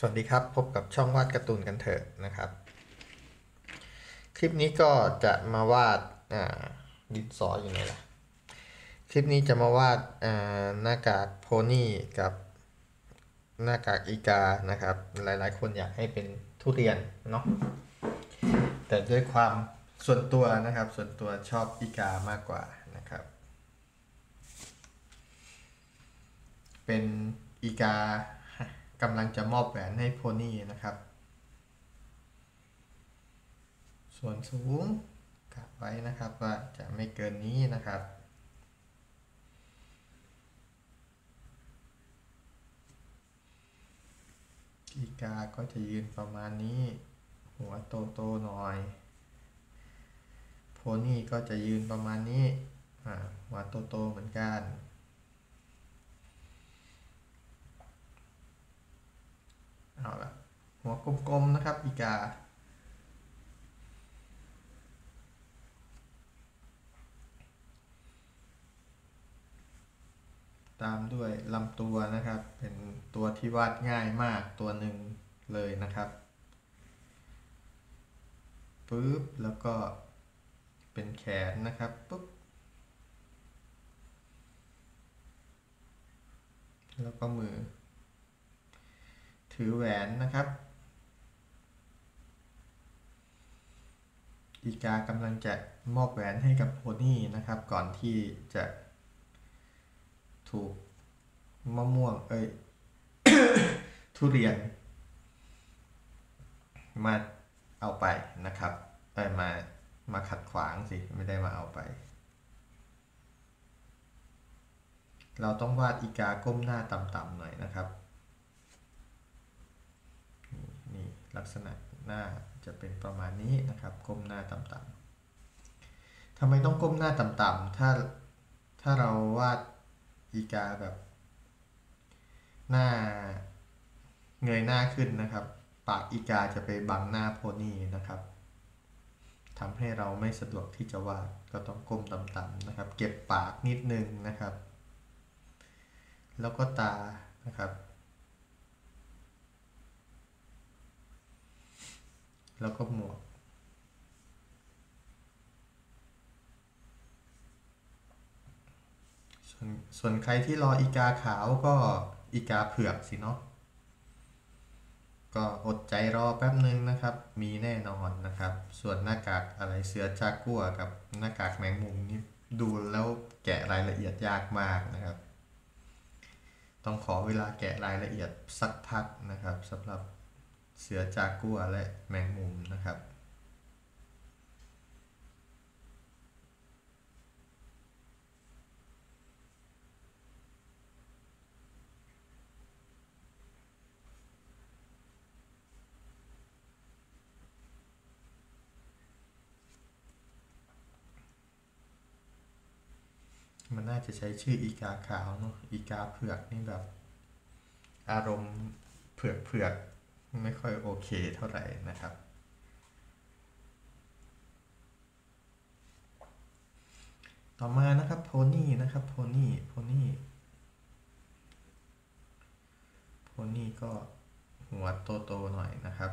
สวัสดีครับ พบกับช่องวาดการ์ตูนกันเถอะนะครับ คลิปนี้ก็จะมาวาดอ่าดินสออยู่ไหนล่ะ คลิปนี้จะมาวาดอ่าหน้ากากโพนี่กับหน้ากากอีกานะครับ หลายๆ คนอยากให้เป็นทุเรียนเนาะแต่ด้วยความส่วนตัวนะครับ ส่วนตัวชอบอีกามากกว่านะครับ เป็นอีกา กำลังจะมอบแหวนให้โพนี่นะครับ ส่วนสูงกะไว้นะครับว่าจะไม่เกินนี้นะครับอีกาก็จะยืนประมาณนี้ หัวโตโตๆหน่อย โพนี่ก็จะยืนประมาณนี้หัวโตโตๆเหมือนกัน เอาละหัวกลมๆนะครับ อีกา ตามด้วยลำตัวนะครับ เป็นตัวที่วาดง่ายมากตัวหนึ่งเลยนะครับปึ๊บแล้วก็เป็นแขนนะครับปุ๊บแล้วก็มือ ถือแหวนนะครับ อีกากำลังจะมอบแหวนให้กับโพนี่นะครับ ก่อนที่จะถูกมะม่วงเอ้ยทุเรียน มาเอาไปนะครับเอ้ยมามาขัดขวางสิ ไม่ได้มาเอาไป เราต้องวาดอีกาก้มหน้าต่ำๆหน่อยนะครับ นี่ ลักษณะหน้าจะเป็นประมาณนี้นะครับ ก้มหน้าต่ำๆทำไมต้องก้มหน้าต่ำๆถ้าถ้าเราวาดอีกาแบบหน้าเงยหน้าขึ้นนะครับ ปากอีกาจะไปบังหน้าโพนี่นะครับทำให้เราไม่สะดวกที่จะวาดก็ต้องก้มต่ำๆนะครับ เก็บปากนิดนึงนะครับ แล้วก็ตานะครับ แล้วก็หมวก ส่วนส่วนใครที่รออีกาขาวก็อีกาเผือกสิเนาะก็อดใจรอแป๊บนึงนะครับ มีแน่นอนนะครับ ส่วนหน้ากากอะไรเสือจากัวกับหน้ากากแมงมุมนี่ดูแล้วแกะรายละเอียดยากมากนะครับ ต้องขอเวลาแกะรายละเอียดสักพักนะครับสำหรับ เสือจากัวและแมงมุมนะครับ มันน่าจะใช้ชื่ออีกาขาวเนาะอีกาเผือกนี่แบบ อารมณ์เผือกเผือก ไม่ค่อยโอเคเท่าไหร่นะครับ ต่อมานะครับโพนี่นะครับโพนี่โพนี่โพนี่ก็หัวโตๆหน่อยนะครับ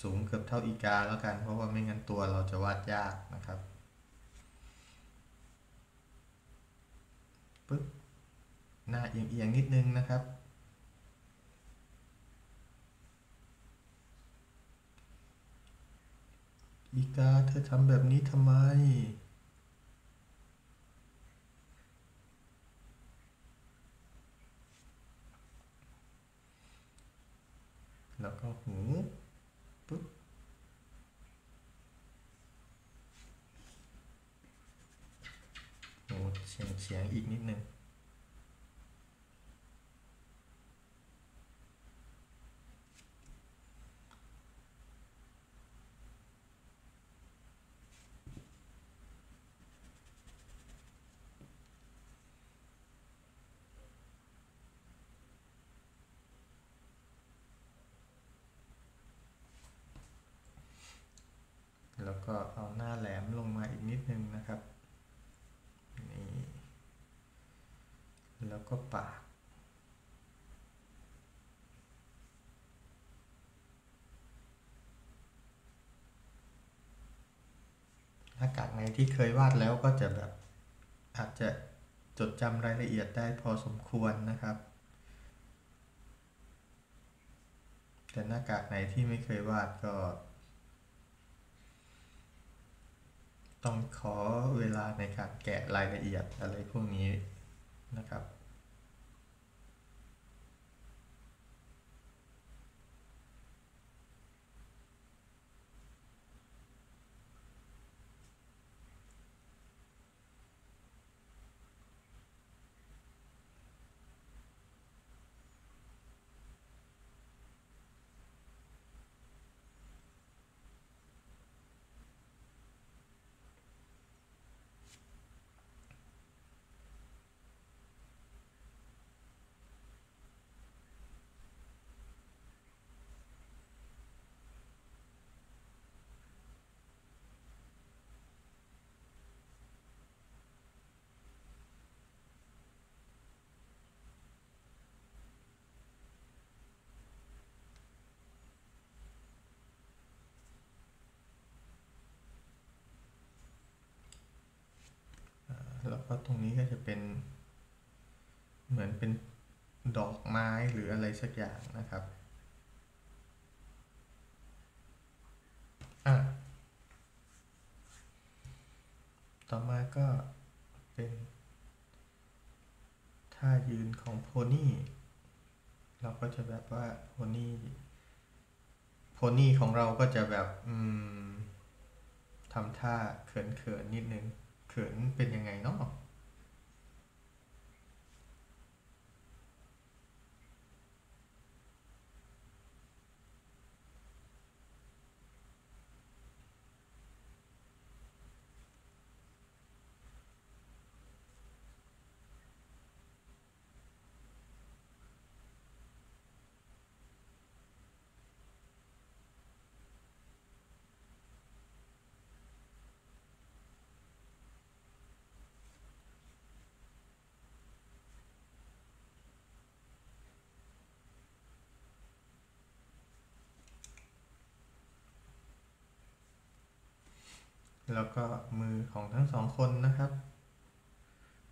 สูงเกือบเท่าอีกาแล้วกัน เพราะว่าไม่งั้นตัวเราจะวาดยากนะครับปึ๊บหน้าเอียงๆนิดนึงนะครับ อีกา เธอทำแบบนี้ทำไม แล้วก็หูปึ๊บหูเฉียงเฉียงอีกนิดนึง ล้วก็เอาหน้าแหลมลงมาอีกนิดนึงนะครับนี่แล้วก็ปากหน้ากากในที่เคยวาดแล้วก็จะแบบอาจจะจดจำรายละเอียดได้พอสมควรนะครับ แต่หน้ากากไหนที่ไม่เคยวาดก็ ต้องขอเวลาในการแกะรายละเอียดอะไรพวกนี้นะครับ ก็ตรงนี้ก็จะเป็นเหมือนเป็นดอกไม้หรืออะไรสักอย่างนะครับอะต่อมาก็เป็นท่ายืนของโพนี่เราก็จะแบบว่าโพนี่โพนี่ของเราก็จะแบบอืมทำท่าเขินๆนิดนึง เขินเป็นยังไงเนาะ แล้วก็มือของทั้งสองคนนะครับ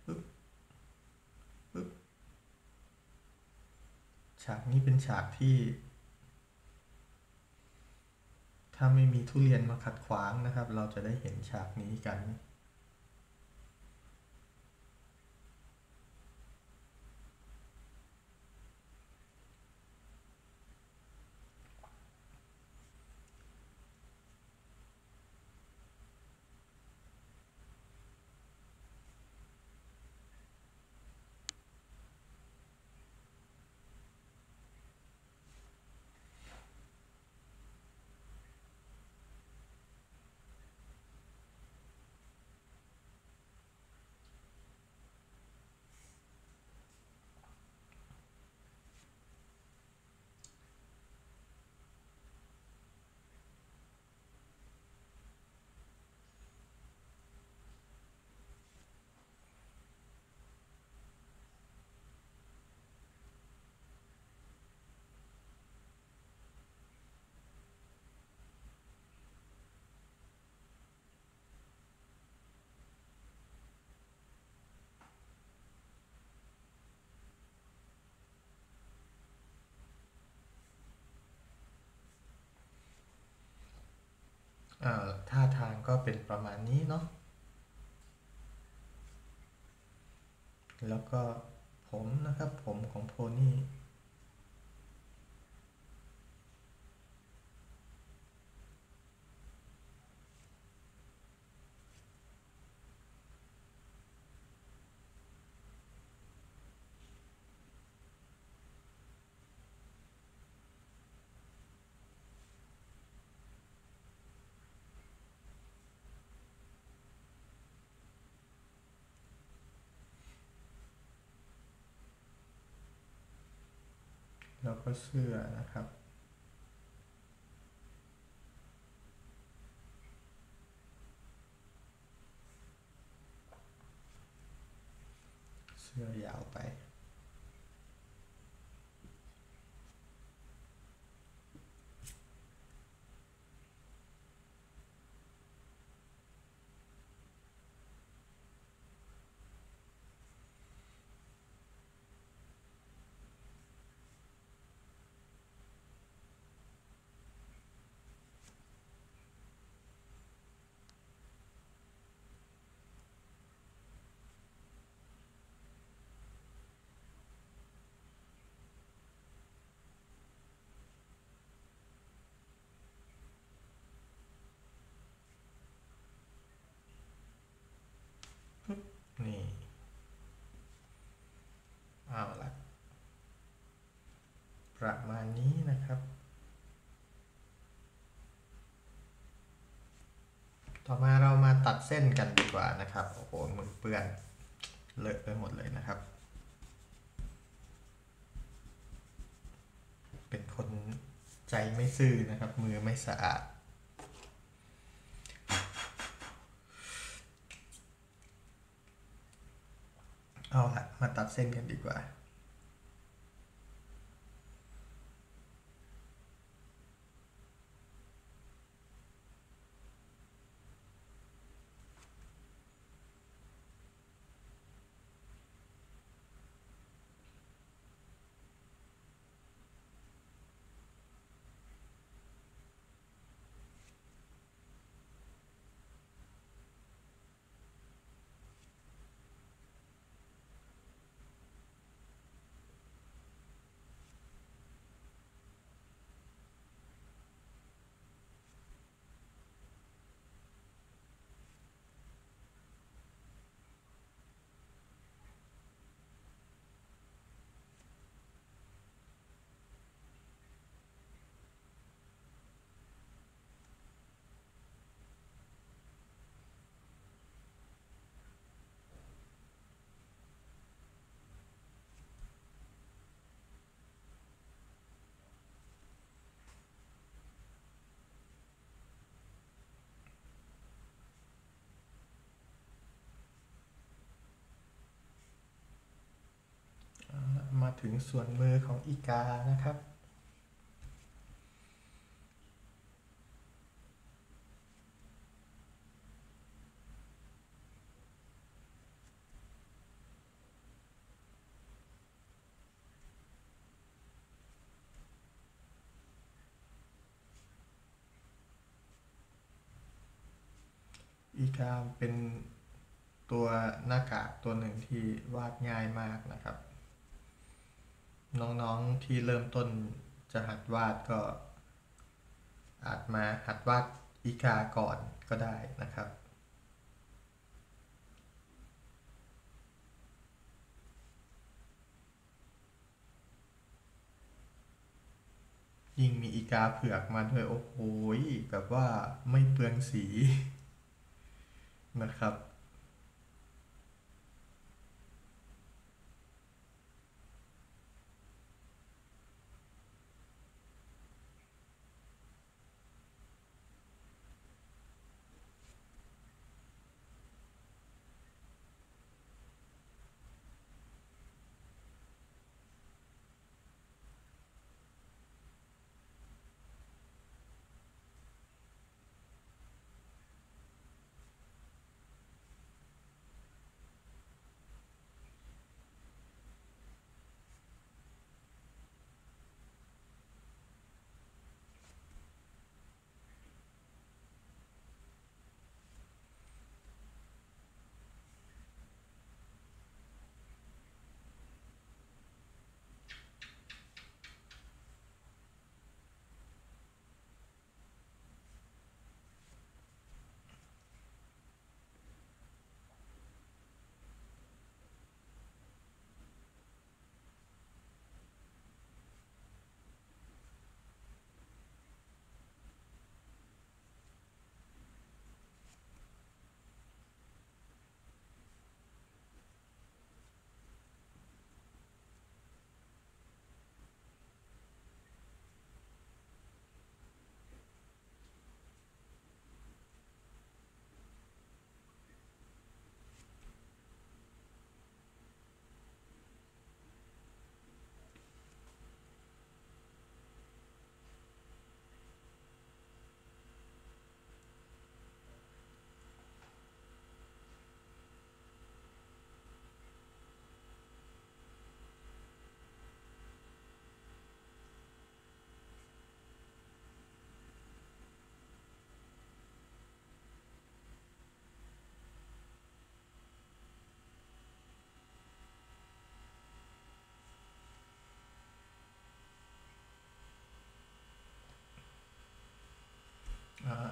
ปึ๊บปึ๊บฉากนี้เป็นฉากที่ ถ้าไม่มีทุเรียนมาขัดขวางนะครับ เราจะได้เห็นฉากนี้กัน อ่า ท่าทางก็เป็นประมาณนี้เนาะแล้วก็ผมนะครับผมของโพนี่ แล้วก็เสื้อนะครับ เสื้อยาวไป ประมาณนี้นะครับ ต่อมาเรามาตัดเส้นกันดีกว่านะครับ โอ้โหมือเปื้อนเลอะไปหมดเลยนะครับ เป็นคนใจไม่ซื่อนะครับ มือไม่สะอาดเอาละมาตัดเส้นกันดีกว่า มา ถึงส่วนมือของอีกานะครับ อีกาเป็นตัวหน้ากากตัวหนึ่งที่วาดง่ายมากนะครับ น้องๆที่เริ่มต้นจะหัดวาดก็ อาจมาหัดวาดอีกาก่อนก็ได้นะครับ ยิ่งมีอีกาเผือกมาด้วยโอ้โหแบบว่าไม่เปลืองสีนะครับ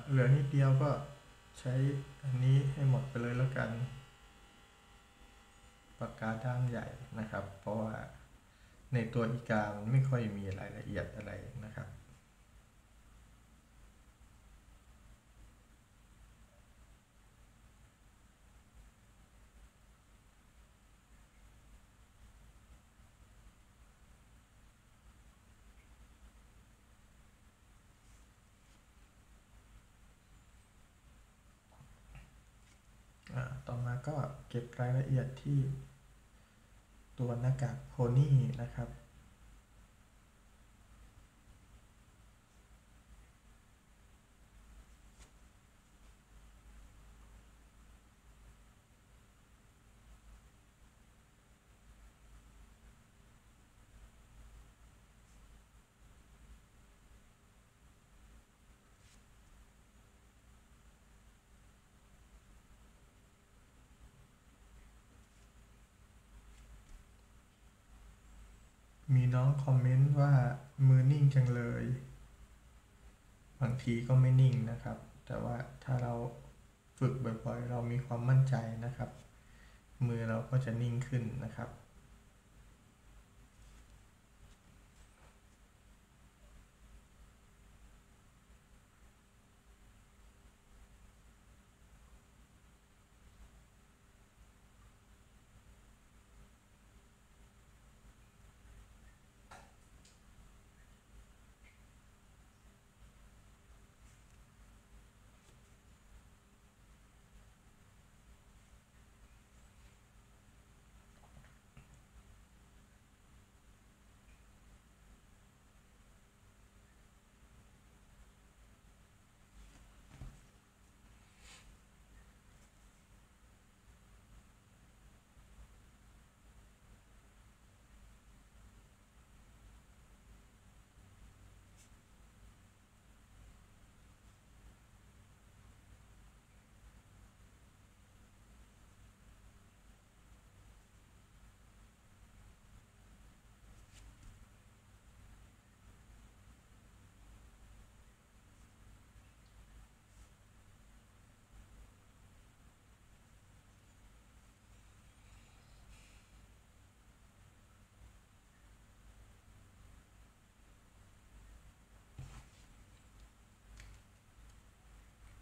เหลือนิดเดียวก็ใช้อันนี้ให้หมดไปเลยแล้วกันปากกาด้ามใหญ่นะครับ เพราะว่าในตัวอีกามันไม่ค่อยมีรายละเอียดอะไรนะครับ ต่อมา ก็เก็บรายละเอียดที่ตัวหน้ากากโพนี่นะครับมีน้ องคอมเมนต์ว่ามือนิ่งจังเลย บางทีก็ไม่นิ่งนะครับ แต่ว่าถ้าเราฝึกบ่อยๆ เรามีความมั่นใจนะครับ มือเราก็จะนิ่งขึ้นนะครับ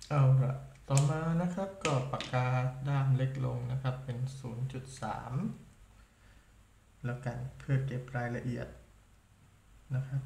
เอาละต่อมานะครับก็ปากกาด้ามเล็กลงนะครับเป็น 0.3 แล้วกันเพื่อเก็บรายละเอียดนะครับ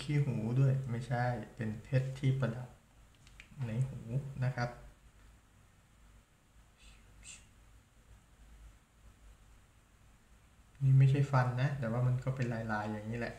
ขี้หูด้วยไม่ใช่เป็นเพชรที่ประดับในหูนะครับ นี่ไม่ใช่ฟันนะ แต่ว่ามันก็เป็นลายๆอย่างนี้แหละ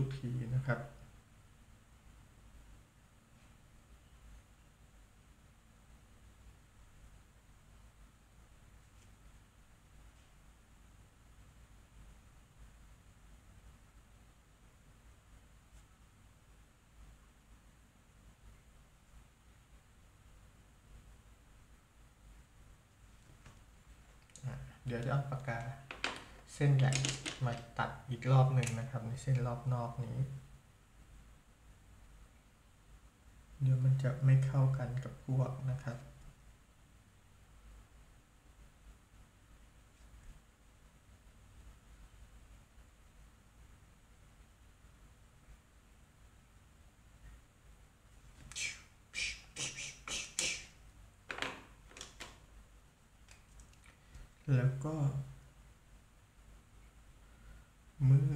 ทุกทีนะครับ เดี๋ยวจะเอาปากกา เส้นใหญ่มาตัดอีกรอบหนึ่งนะครับ ในเส้นรอบนอกนี้ เดี๋ยวมันจะไม่เข้ากันกับพวกนะครับแล้วก็ มือ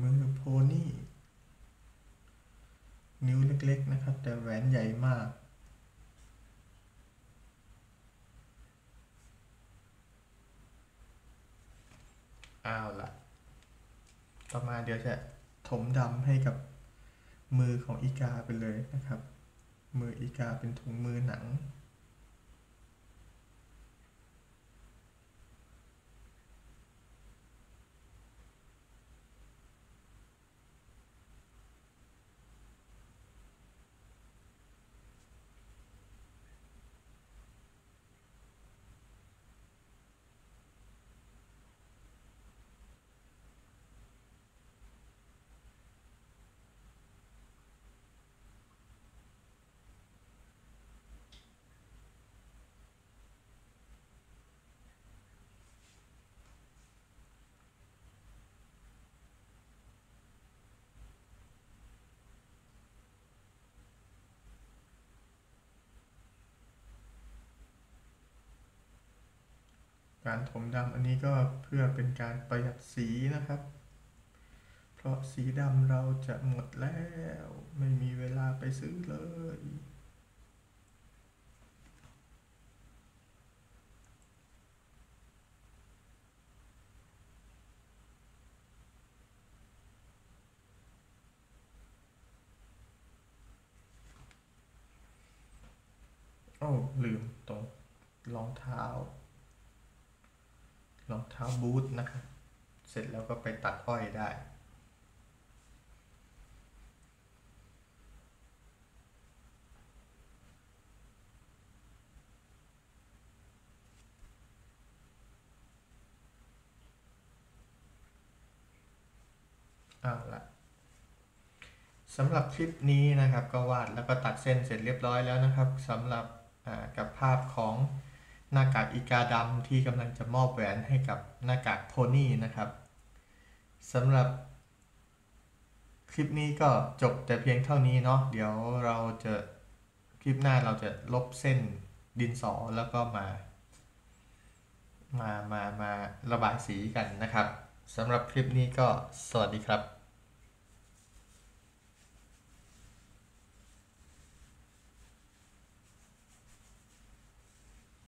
มือโพนี่ นิ้วเล็กๆนะครับ แต่แหวนใหญ่มากเอาละต่อมาเดี๋ยวจะถมดำให้กับมือของอีกาไปเลยนะครับ มืออีกาเป็นถุงมือหนัง การถมดำอันนี้ก็เพื่อเป็นการประหยัดสีนะครับ เพราะสีดำเราจะหมดแล้วไม่มีเวลาไปซื้อเลยโอ้ลืมตรงรองเท้า รองเท้าบูทนะครับ เสร็จแล้วก็ไปตัดอ้อยได้ เอาละสำหรับคลิปนี้นะครับก็วาดแล้วก็ตัดเส้นเสร็จเรียบร้อยแล้วนะครับสำหรับกับภาพของ หน้ากากอีกาดำที่กำลังจะมอบแหวนให้กับหน้ากากโพนี่นะครับสำหรับคลิปนี้ก็จบแต่เพียงเท่านี้เนาะเดี๋ยวเราจะคลิปหน้าเราจะลบเส้นดินสอแล้วก็มา มามามาระบายสีกันนะครับสำหรับคลิปนี้ก็สวัสดีครับ